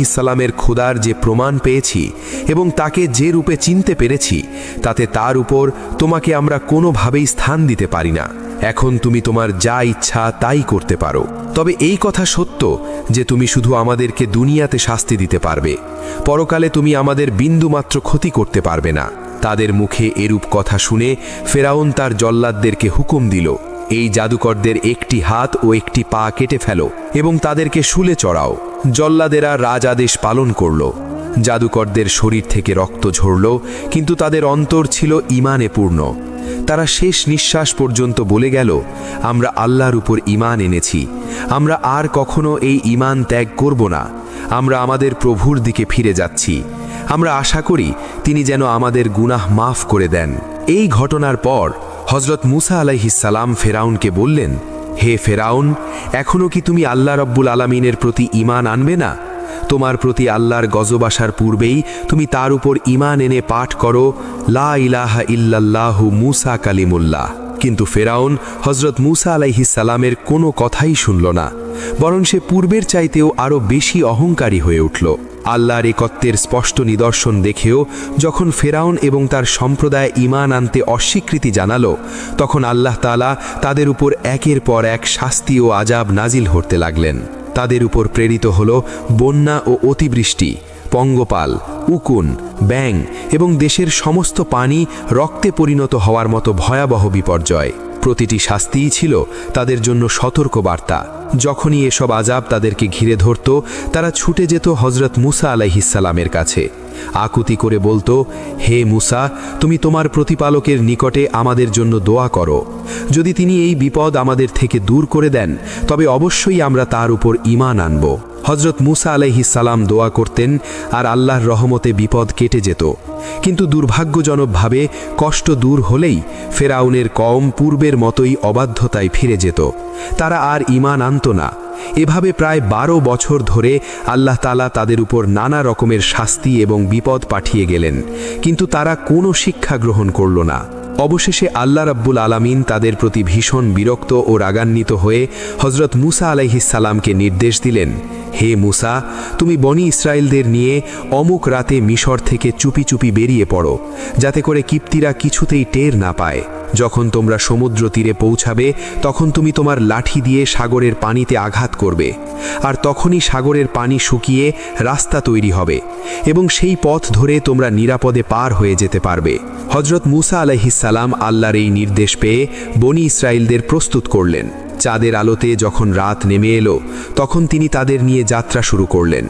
আলাইহিসাল্লামের খোদার যে প্রমাণ পেয়েছি এবং তাকে যে রূপে চিনতে পেরেছি, তাতে তার উপর তোমাকে আমরা কোনোভাবেই স্থান দিতে পারি না। এখন তুমি তোমার যা ইচ্ছা তাই করতে পারো। তবে এই কথা সত্য যে তুমি শুধু আমাদেরকে দুনিয়াতে শাস্তি দিতে পারবে। পরকালে তুমি আমাদের বিন্দুমাত্র ক্ষতি করতে পারবে না। তাদের মুখে এরূপ কথা শুনে ফেরাউন তার জল্লাদদেরকে হুকুম দিল। এই জাদুকরদের একটি হাত ও একটি পা কেটে ফেলো এবং তাদেরকে শুলে চড়াও। জল্লাদেরা রাজ আদেশ পালন করল। জাদুকরদের শরীর থেকে রক্ত ঝরল, কিন্তু তাদের অন্তর ছিল ইমানে পূর্ণ। তারা শেষ নিঃশ্বাস পর্যন্ত বলে গেল, আমরা আল্লাহর উপর ইমান এনেছি। আমরা আর কখনো এই ইমান ত্যাগ করব না। আমরা আমাদের প্রভুর দিকে ফিরে যাচ্ছি। আমরা আশা করি তিনি যেন আমাদের গুনাহ মাফ করে দেন। এই ঘটনার পর হজরত মুসা আলাইহিসালাম ফেরাউনকে বললেন, হে ফেরাউন এখনও কি তুমি আল্লাহ রব্বুল আলমিনের প্রতি ইমান আনবে না? তোমার প্রতি আল্লাহর গজব আসার পূর্বেই তুমি তার উপর ইমান এনে পাঠ করো, লা ইলাহা ইল্লাল্লাহু মুসা কালিমুল্লাহ। কিন্তু ফেরাউন হজরত মুসা আলাইহিসালামের কোনো কথাই শুনল না। বরং সে পূর্বের চাইতেও আরও বেশি অহংকারী হয়ে উঠল। আল্লাহর একত্বের স্পষ্ট নিদর্শন দেখেও যখন ফেরাউন এবং তার সম্প্রদায় ইমান আনতে অস্বীকৃতি জানাল, তখন আল্লাহ তালা তাদের উপর একের পর এক শাস্তি ও আজাব নাজিল হতে লাগলেন। তাদের উপর প্রেরিত হল বন্যা ও অতিবৃষ্টি, পঙ্গপাল, উকুন ব্যাং এবং দেশের সমস্ত পানি রক্তে পরিণত হওয়ার মতো ভয়াবহ বিপর্যয়। প্রতিটি শাস্তিই ছিল তাদের জন্য সতর্ক বার্তা যখনই এসব আজাব তাদেরকে ঘিরে ধরত, তারা ছুটে যেত হজরত মুসা আলাইহিসালামের কাছে। আকুতি করে বলতো, হে মুসা, তুমি তোমার প্রতিপালকের নিকটে আমাদের জন্য দোয়া করো। যদি তিনি এই বিপদ আমাদের থেকে দূর করে দেন, তবে অবশ্যই আমরা তার উপর ইমান আনব। হজরত মুসা আলহি আলাইহিসালাম দোয়া করতেন আর আল্লাহর রহমতে বিপদ কেটে যেত। কিন্তু দুর্ভাগ্যজনকভাবে কষ্ট দূর হলেই ফেরাউনের কম পূর্বের মতোই অবাধ্যতায় ফিরে যেত। তারা আর ইমান আনত না। এভাবে প্রায় বারো বছর ধরে আল্লাহ তালা তাদের উপর নানা রকমের শাস্তি এবং বিপদ পাঠিয়ে গেলেন। কিন্তু তারা কোনো শিক্ষা গ্রহণ করল না। অবশেষে আল্লাহ রাব্বুল আলামিন তাদের প্রতি ভীষণ বিরক্ত ও রাগান্বিত হয়ে হজরত মুসা আলাইহিসাল্লামকে নির্দেশ দিলেন, হে মুসা, তুমি বনি ইসরায়েলদের নিয়ে অমুক রাতে মিশর থেকে চুপি চুপি বেরিয়ে পড়ো, যাতে করে কিপ্তিরা কিছুতেই টের না পায়। যখন তোমরা সমুদ্র তীরে পৌঁছাবে, তখন তুমি তোমার লাঠি দিয়ে সাগরের পানিতে আঘাত করবে। আর তখনই সাগরের পানি শুকিয়ে রাস্তা তৈরি হবে, এবং সেই পথ ধরে তোমরা নিরাপদে পার হয়ে যেতে পারবে। হজরত মুসা আলাইহিসাল্লাম আল্লাহর এই নির্দেশ পেয়ে বনি ইসরায়েলদের প্রস্তুত করলেন। চাঁদের আলোতে যখন রাত নেমে এলো, তখন তিনি তাদের নিয়ে যাত্রা শুরু করলেন।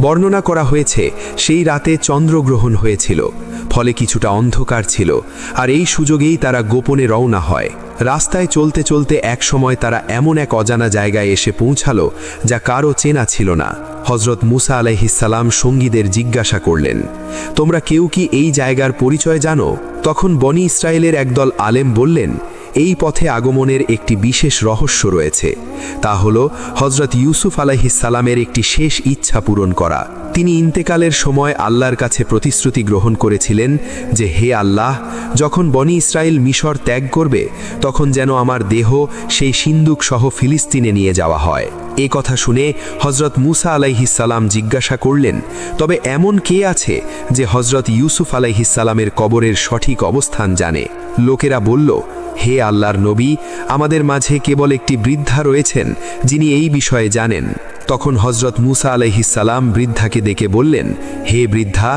বর্ণনা করা হয়েছে, সেই রাতে চন্দ্রগ্রহণ হয়েছিল। ফলে কিছুটা অন্ধকার ছিল, আর এই সুযোগেই তারা গোপনে রওনা হয়। রাস্তায় চলতে চলতে এক সময় তারা এমন এক অজানা জায়গায় এসে পৌঁছালো, যা কারও চেনা ছিল না। হজরত মুসা আলাইহিসাল্লাম সঙ্গীদের জিজ্ঞাসা করলেন, তোমরা কেউ কি এই জায়গার পরিচয় জানো? তখন বনি ইসরায়েলের একদল আলেম বললেন এই পথে আগমনের একটি বিশেষ রহস্য রয়েছে। তা হল হজরত ইউসুফ আলাইহিসালামের একটি শেষ ইচ্ছা পূরণ করা। তিনি ইন্তেকালের সময় আল্লাহর কাছে প্রতিশ্রুতি গ্রহণ করেছিলেন যে, হে আল্লাহ, যখন বনি ইসরায়েল মিশর ত্যাগ করবে, তখন যেন আমার দেহ সেই সিন্দুক সহ ফিলিস্তিনে নিয়ে যাওয়া হয়। এ কথা শুনে হজরত মুসা আলাইহিসাল্লাম জিজ্ঞাসা করলেন, তবে এমন কে আছে যে হজরত ইউসুফ আলাইহিসাল্লামের কবরের সঠিক অবস্থান জানে? লোকেরা বলল হে আল্লাহর নবী আমাদের মাঝে কেবল একটি বৃদ্ধা রয়েছেন যিনি এই বিষয়ে জানেন। তখন হজরত মুসা আলহিসাল্লাম বৃদ্ধাকে ডেকে বললেন, হে বৃদ্ধা,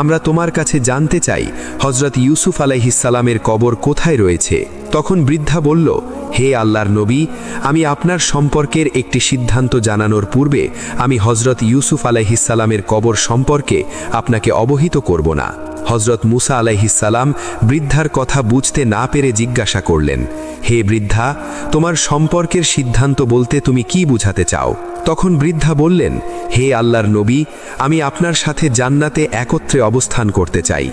আমরা তোমার কাছে জানতে চাই হজরত ইউসুফ আলহিসাল্লামের কবর কোথায় রয়েছে? তখন বৃদ্ধা বলল, হে আল্লাহর নবী, আমি আপনার সম্পর্কের একটি সিদ্ধান্ত জানানোর পূর্বে আমি হজরত ইউসুফ আলাইহিসাল্লামের কবর সম্পর্কে আপনাকে অবহিত করব না। হজরত মুসা আলাইহিসাল্লাম বৃদ্ধার কথা বুঝতে না পেরে জিজ্ঞাসা করলেন, হে বৃদ্ধা, তোমার সম্পর্কের সিদ্ধান্ত বলতে তুমি কি বুঝাতে চাও? তখন বৃদ্ধা বললেন, হে আল্লাহর নবী, আমি আপনার সাথে জান্নাতে একত্রে অবস্থান করতে চাই।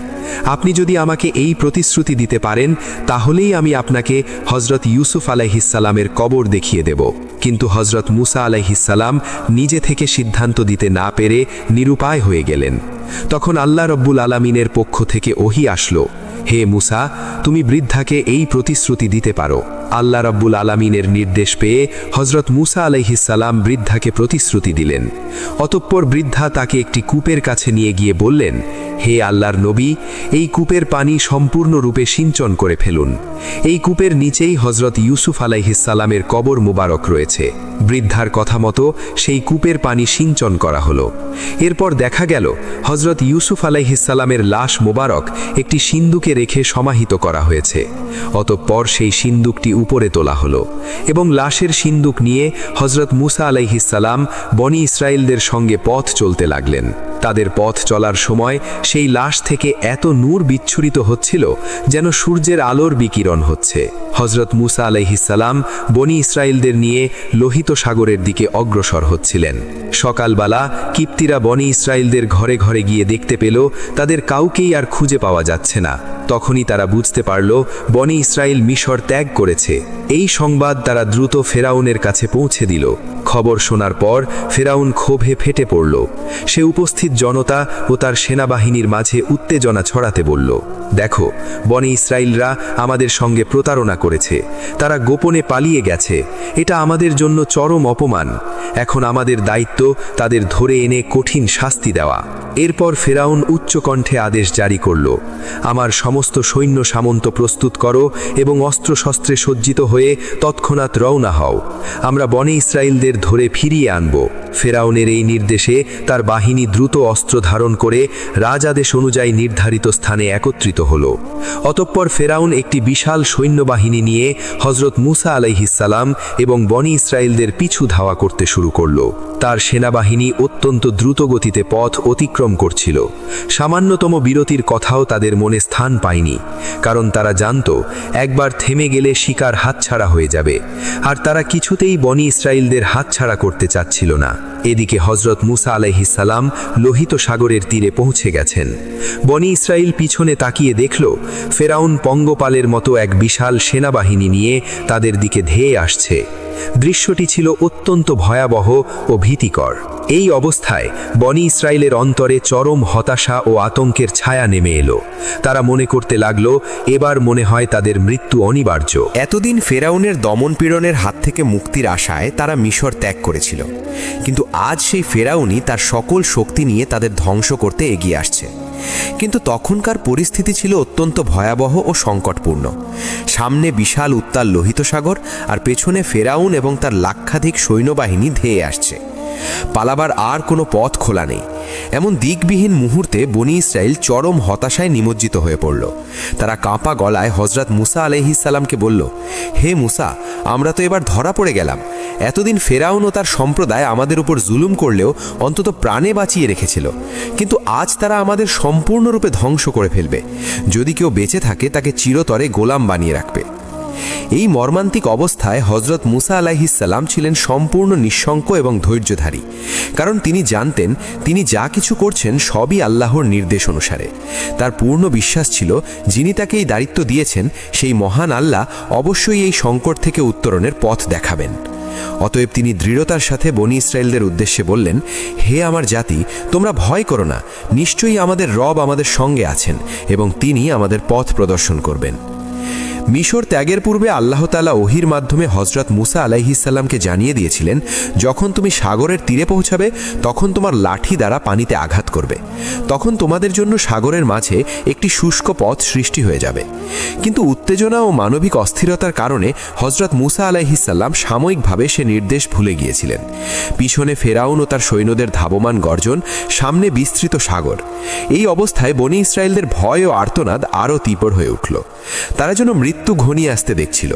আপনি যদি আমাকে এই প্রতিশ্রুতি দিতে পারেন, তাহলেই আমি আপনাকে হজরত ইউসুফ আলাইহিসাল্লামের কবর দেখিয়ে দেব। কিন্তু হজরত মুসা আলাইহিসাল্লাম নিজে থেকে সিদ্ধান্ত দিতে না পেরে নিরুপায় হয়ে গেলেন। তখন আল্লাহ রব্বুল আলমিনের পক্ষ থেকে ওহি আসলো, হে মুসা, তুমি বৃদ্ধাকে এই প্রতিশ্রুতি দিতে পারো। আল্লাহ রাব্বুল আলামিনের নির্দেশ পেয়ে হজরত মুসা আলাইহিসাল্লাম বৃদ্ধাকে প্রতিশ্রুতি দিলেন। অতঃপর বৃদ্ধা তাকে একটি কূপের কাছে নিয়ে গিয়ে বললেন, হে আল্লাহর নবী, এই কূপের পানি সম্পূর্ণরূপে সিঞ্চন করে ফেলুন। এই কূপের নিচেই হজরত ইউসুফ আলাইহিসাল্লামের কবর মুবারক রয়েছে। বৃদ্ধার কথা মতো সেই কূপের পানি সিঞ্চন করা হলো। এরপর দেখা গেল হজরত ইউসুফ আলাইহিসাল্লামের লাশ মোবারক একটি সিন্দুকে রেখে সমাহিত করা হয়েছে। অতঃপর সেই সিন্দুকটি উপরে তোলা হলো এবং লাশের সিন্দুক নিয়ে হজরত মুসা আলাইহিসাল্লাম বনি ইসরায়েলদের সঙ্গে পথ চলতে লাগলেন। তাদের পথ চলার সময় সেই লাশ থেকে এত নূর বিচ্ছুরিত হচ্ছিল যেন সূর্যের আলোর বিকিরণ হচ্ছে। হজরত মুসা আলাইহিসাল্লাম বনি ইসরায়েলদের নিয়ে লোহিত সাগরের দিকে অগ্রসর হচ্ছিলেন। সকালবেলা কিপ্তিরা বনি ইসরায়েলদের ঘরে ঘরে গিয়ে দেখতে পেল, তাদের কাউকেই আর খুঁজে পাওয়া যাচ্ছে না। তখনই তারা বুঝতে পারল, বনি ইসরায়েল মিশর ত্যাগ করেছে। এই সংবাদ তারা দ্রুত ফেরাউনের কাছে পৌঁছে দিল। খবর শোনার পর ফেরাউন ক্ষোভে ফেটে পড়ল। সে উপস্থিত জনতা ও তার সেনাবাহিনীর মাঝে উত্তেজনা ছড়াতে বলল, দেখো, বনে ইসরায়েলরা আমাদের সঙ্গে প্রতারণা করেছে। তারা গোপনে পালিয়ে গেছে। এটা আমাদের জন্য চরম অপমান। এখন আমাদের দায়িত্ব তাদের ধরে এনে কঠিন শাস্তি দেওয়া। এরপর ফেরাউন উচ্চকণ্ঠে আদেশ জারি করল, আমার সমস্ত সৈন্য সামন্ত প্রস্তুত করো এবং অস্ত্রশস্ত্রে সজ্জিত হয়ে তৎক্ষণাৎ রওনা হও। আমরা বনে ইসরায়েলদের ধরে ফিরিয়ে আনব। ফেরাউনের এই নির্দেশে তার বাহিনী দ্রুত অস্ত্র ধারণ করে রাজাদেশ অনুযায়ী নির্ধারিত স্থানে একত্রিত হল। অতঃপর ফেরাউন একটি বিশাল সৈন্যবাহিনী নিয়ে হজরত মুসা আলাইহিসাল্লাম এবং বনি ইসরায়েলদের পিছু ধাওয়া করতে শুরু করল। তার সেনাবাহিনী অত্যন্ত দ্রুত গতিতে পথ অতিক্রম করছিল। সামান্যতম বিরতির কথাও তাদের মনে স্থান পায়নি, কারণ তারা জানত, একবার থেমে গেলে শিকার হাতছাড়া হয়ে যাবে। আর তারা কিছুতেই বনি ইসরায়েলদের হাতছাড়া করতে চাচ্ছিল না। এদিকে হজরত মুসা আলাইহিসাল্লাম লোহিত সাগরের তীরে পৌঁছে গেছেন। বনি ইসরায়েল পিছনে তাকিয়ে দেখল, ফেরাউন পঙ্গপালের মতো এক বিশাল সেনাবাহিনী নিয়ে তাদের দিকে ধেয়ে আসছে। দৃশ্যটি ছিল অত্যন্ত ভয়াবহ ও ভীতিকর। এই অবস্থায় বনি ইসরায়েলের অন্তরে চরম হতাশা ও আতঙ্কের ছায়া নেমে এলো। তারা মনে করতে লাগল, এবার মনে হয় তাদের মৃত্যু অনিবার্য। এতদিন ফেরাউনের দমনপীড়নের হাত থেকে মুক্তির আশায় তারা মিশর ত্যাগ করেছিল। কিন্তু আজ সেই ফেরাউনই তার সকল শক্তি নিয়ে তাদের ধ্বংস করতে এগিয়ে আসছে। কিন্তু তখনকার পরিস্থিতি ছিল অত্যন্ত ভয়াবহ ও সংকটপূর্ণ। সামনে বিশাল উত্তাল লোহিত সাগর আর পেছনে ফেরাউন এবং তার লাক্ষাধিক সৈন্যবাহিনী ধেয়ে আসছে। পালাবার আর কোনো পথ খোলা নেই। এমন দিকবিহীন মুহূর্তে বনি ইসরায়েল চরম হতাশায় নিমজ্জিত হয়ে পড়ল। তারা কাঁপা গলায় হজরত মুসা আলহিসাল্লামকে বলল, হে মুসা, আমরা তো এবার ধরা পড়ে গেলাম। এতদিন ফেরাউন ও তার সম্প্রদায় আমাদের উপর জুলুম করলেও অন্তত প্রাণে বাঁচিয়ে রেখেছিল। কিন্তু আজ তারা আমাদের সম্পূর্ণরূপে ধ্বংস করে ফেলবে। যদি কেউ বেঁচে থাকে, তাকে চিরতরে গোলাম বানিয়ে রাখবে। এই মর্মান্তিক অবস্থায় হজরত মুসা আলাহিসাল্লাম ছিলেন সম্পূর্ণ নিঃশঙ্ক এবং ধৈর্যধারী। কারণ তিনি জানতেন, তিনি যা কিছু করছেন সবই আল্লাহর নির্দেশ অনুসারে। তার পূর্ণ বিশ্বাস ছিল, যিনি তাকে এই দায়িত্ব দিয়েছেন, সেই মহান আল্লাহ অবশ্যই এই সংকট থেকে উত্তরণের পথ দেখাবেন। অতএব তিনি দৃঢ়তার সাথে বনি ইসরায়েলদের উদ্দেশ্যে বললেন, হে আমার জাতি, তোমরা ভয় করো না। নিশ্চয়ই আমাদের রব আমাদের সঙ্গে আছেন এবং তিনি আমাদের পথ প্রদর্শন করবেন। মিশর ত্যাগের পূর্বে আল্লাহ তালা ওহির মাধ্যমে হজরত মুসা আলাইহিসাল্লামকে জানিয়ে দিয়েছিলেন, যখন তুমি সাগরের তীরে পৌঁছাবে, তখন তোমার লাঠি দ্বারা পানিতে আঘাত করবে। তখন তোমাদের জন্য সাগরের মাঝে একটি শুষ্ক পথ সৃষ্টি হয়ে যাবে। কিন্তু উত্তেজনা ও মানবিক অস্থিরতার কারণে হজরত মুসা আলাইহিসাল্লাম সাময়িকভাবে সে নির্দেশ ভুলে গিয়েছিলেন। পিছনে ফেরাউন ও তার সৈন্যদের ধাবমান গর্জন, সামনে বিস্তৃত সাগর। এই অবস্থায় বনি ইসরায়েলদের ভয় ও আর্তনাদ আরও তীব্র হয়ে উঠল। তারা যেন মৃত্যু ঘনিয়ে আসতে দেখছিল।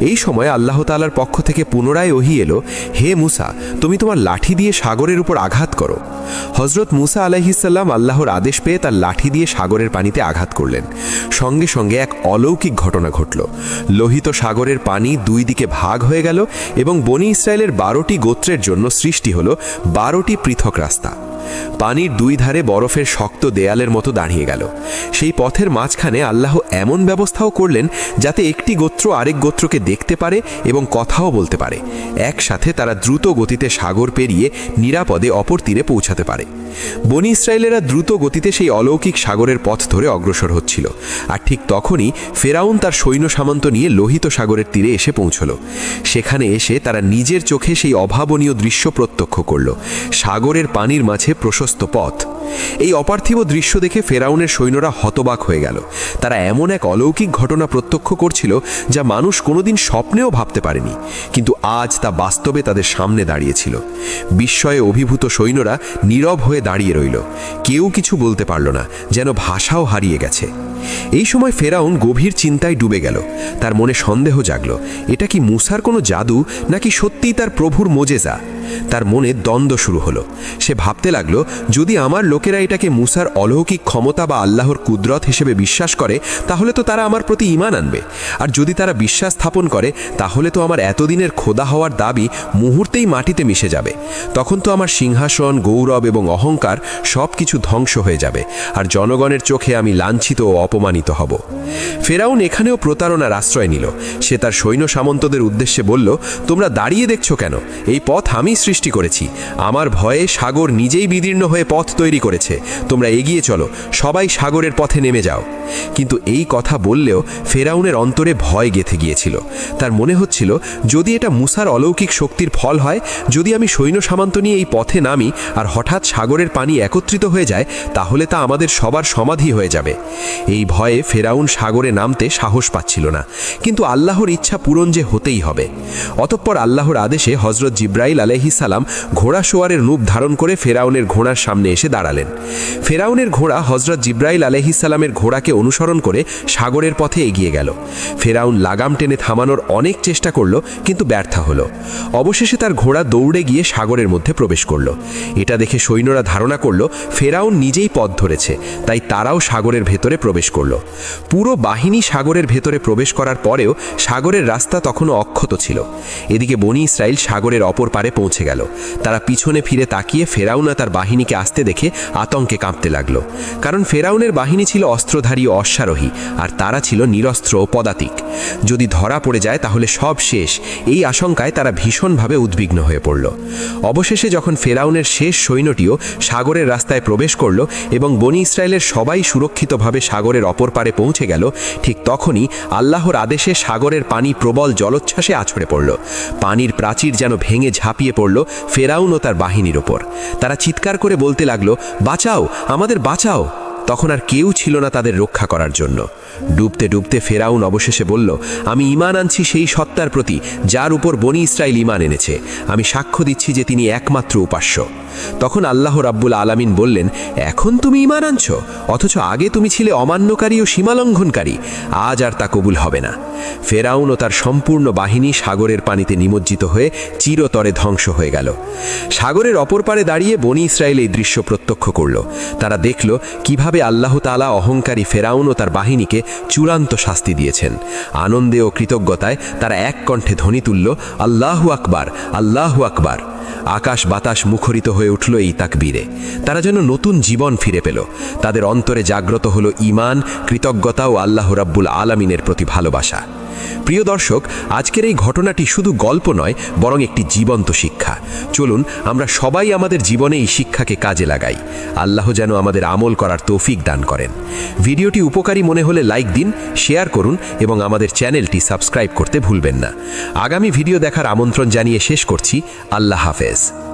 এই সময় আল্লাহ তালার পক্ষ থেকে পুনরায় ওহি এলো, হে মুসা, তুমি তোমার লাঠি দিয়ে সাগরের উপর আঘাত করো। হজরত মুসা আলাহিসাল্লাম আল্লাহর আদেশ পেয়ে তার লাঠি দিয়ে সাগরের পানিতে আঘাত করলেন। সঙ্গে সঙ্গে এক অলৌকিক ঘটনা ঘটল। লোহিত সাগরের পানি দুই দিকে ভাগ হয়ে গেল এবং বনি ইসরায়েলের বারোটি গোত্রের জন্য সৃষ্টি হল বারোটি পৃথক রাস্তা। পানির দুই ধারে বরফের শক্ত দেয়ালের মতো দাঁড়িয়ে গেল। সেই পথের মাঝখানে আল্লাহ এমন ব্যবস্থাও করলেন যাতে একটি গোত্র আরেক গোত্রকে দেখতে পারে এবং কথাও বলতে পারে। একসাথে তারা দ্রুত গতিতে সাগর পেরিয়ে নিরাপদে অপর তীরে পৌঁছাতে পারে। বনি ইসরায়েলেরা দ্রুত গতিতে সেই অলৌকিক সাগরের পথ ধরে অগ্রসর হচ্ছিল। আর ঠিক তখনই ফেরাউন তার সৈন্য সামন্ত নিয়ে লোহিত সাগরের তীরে এসে পৌঁছল। সেখানে এসে তারা নিজের চোখে সেই অভাবনীয় দৃশ্য প্রত্যক্ষ করল। সাগরের পানির মাঝে প্রশস্ত পথ। এই অপার্থিব দৃশ্য দেখে ফেরাউনের সৈন্যরা হতবাক হয়ে গেল। তারা এমন এক অলৌকিক ঘটনা প্রত্যক্ষ করছিল যা মানুষ কোনোদিন স্বপ্নেও ভাবতে পারেনি, কিন্তু আজ তা বাস্তবে তাদের সামনে দাঁড়িয়েছিল। বিস্ময়ে অভিভূত সৈন্যরা নীরব হয়ে দাঁড়িয়ে রইল। কেউ কিছু বলতে পারল না, যেন ভাষাও হারিয়ে গেছে। এই সময় ফেরাউন গভীর চিন্তায় ডুবে গেল। তার মনে সন্দেহ জাগল, এটা কি মুসার কোনো জাদু নাকি সত্যিই তার প্রভুর মোজেজা? তার মনে দ্বন্দ্ব শুরু হলো। সে ভাবতে লাগল, যদি আমার লোকেরা এটাকে মুসার অলৌকিক ক্ষমতা বা আল্লাহর কুদরত হিসেবে বিশ্বাস করে, তাহলে তো তারা আমার প্রতি ইমান আনবে। আর যদি তারা বিশ্বাস স্থাপন করে, তাহলে তো আমার এতদিনের খোদা হওয়ার দাবি মুহূর্তেই মাটিতে মিশে যাবে। তখন তো আমার সিংহাসন, গৌরব এবং অহংকার সব কিছু ধ্বংস হয়ে যাবে। আর জনগণের চোখে আমি লাঞ্ছিত ও অপমানিত হব। ফেরাউন এখানেও প্রতারণার আশ্রয় নিল। সে তার সৈন্য সামন্তদের উদ্দেশ্যে বলল, তোমরা দাঁড়িয়ে দেখছ কেন? এই পথ আমি সৃষ্টি করেছি। আমার ভয়ে সাগর নিজেই বিদীর্ণ হয়ে পথ তৈরি করেছে। তোমরা এগিয়ে চলো, সবাই সাগরের পথে নেমে যাও। কিন্তু এই কথা বললেও ফেরাউনের অন্তরে ভয় গেথে গিয়েছিল। তার মনে হচ্ছিল, যদি এটা মুসার অলৌকিক শক্তির ফল হয়, যদি আমি সৈন্য সামান্ত নিয়ে এই পথে নামি আর হঠাৎ সাগরের পানি একত্রিত হয়ে যায়, তাহলে তা আমাদের সবার সমাধি হয়ে যাবে। এই ভয়ে ফেরাউন সাগরে নামতে সাহস পাচ্ছিল না। কিন্তু আল্লাহর ইচ্ছা পূরণ যে হতেই হবে। অতঃপর আল্লাহর আদেশে হজরত জিব্রাইল আলহিসাল্লাম ঘোড়া সোয়ারের রূপ ধারণ করে ফেরাউনের ঘোড়ার সামনে এসে দাঁড়ালেন। ফেরাউনের ঘোড়া হজরত জিব্রাইল আলহিসাল্লামের ঘোড়াকে অনুসরণ করে সাগরের পথে এগিয়ে গেল। ফেরাউন লাগাম টেনে থামানোর অনেক চেষ্টা করল, কিন্তু ব্যর্থ হলো। অবশেষে তার ঘোড়া দৌড়ে গিয়ে সাগরের মধ্যে প্রবেশ করল। এটা দেখে সৈন্যরা ধারণা করল, ফেরাউন নিজেই পথ ধরেছে, তাই তারাও সাগরের ভেতরে প্রবেশ করল। পুরো বাহিনী সাগরের ভেতরে প্রবেশ করার পরেও সাগরের রাস্তা তখনও অক্ষত ছিল। এদিকে বনি ইসরায়েল সাগরের অপর পারে পৌঁছে গেল। তারা পিছনে ফিরে তাকিয়ে ফেরাউনা তার বাহিনীকে আসতে দেখে আতঙ্কে কাঁপতে লাগল। কারণ ফেরাউনের বাহিনী ছিল অস্ত্রধারী অশ্বারোহী, আর তারা ছিল নিরস্ত্র ও পদাতিক। যদি ধরা পড়ে যায় তাহলে সব শেষ। এই আশঙ্কায় তারা ভীষণভাবে উদ্বিগ্ন হয়ে পড়ল। অবশেষে যখন ফেরাউনের শেষ সৈন্যটিও সাগরের রাস্তায় প্রবেশ করল এবং বনি ইসরায়েলের সবাই সুরক্ষিতভাবে সাগরের অপর পারে পৌঁছে গেল, ঠিক তখনই আল্লাহর আদেশে সাগরের পানি প্রবল জলোচ্ছ্বাসে আছড়ে পড়ল। পানির প্রাচীর যেন ভেঙে ঝাঁপিয়ে পড়ল ফেরাউন ও তার বাহিনীর ওপর। তারা চিৎকার করে বলতে লাগল, বাঁচাও, আমাদের বাঁচাও। তখন আর কেউ ছিল না তাদের রক্ষা করার জন্য। ডুবতে ডুবতে ফেরাউন অবশেষে বলল, আমি ইমান আনছি সেই সত্তার প্রতি, যার উপর বনি ইসরায়েল ইমান এনেছে। আমি সাক্ষ্য দিচ্ছি যে তিনি একমাত্র উপাস্য। তখন আল্লাহ রাব্বুল আলামিন বললেন, এখন তুমি ইমান আনছো? অথচ আগে তুমি ছিলে অমান্যকারী ও সীমালঙ্ঘনকারী। আজ আর তা কবুল হবে না। ফেরাউন ও তার সম্পূর্ণ বাহিনী সাগরের পানিতে নিমজ্জিত হয়ে চিরতরে ধ্বংস হয়ে গেল। সাগরের অপর পারে দাঁড়িয়ে বনি ইসরায়েল এই দৃশ্য প্রত্যক্ষ করল। তারা দেখল, কীভাবে আল্লাহ তালা অহংকারী ফেরাউন ও তার বাহিনীকে চূড়ান্ত শাস্তি দিয়েছেন। আনন্দে ও কৃতজ্ঞতায় তারা এক কণ্ঠে ধ্বনি তুলল, আল্লাহু আকবার আল্লাহু আকবার। আকাশ বাতাস মুখরিত হয়ে উঠল এই তাকবীরে। তারা যেন নতুন জীবন ফিরে পেল। তাদের অন্তরে জাগ্রত হলো ইমান কৃতজ্ঞতা ও আল্লাহ রাব্বুল আলামিনের প্রতি ভালোবাসা। প্রিয় দর্শক, আজকের এই ঘটনাটি শুধু গল্প নয়, বরং একটি জীবন্ত শিক্ষা। চলুন, আমরা সবাই আমাদের জীবনে এই শিক্ষাকে কাজে লাগাই। আল্লাহ যেন আমাদের আমল করার তৌফিক দান করেন। ভিডিওটি উপকারী মনে হলে লাইক দিন, শেয়ার করুন এবং আমাদের চ্যানেলটি সাবস্ক্রাইব করতে ভুলবেন না। আগামী ভিডিও দেখার আমন্ত্রণ জানিয়ে শেষ করছি। আল্লাহ হাফেজ।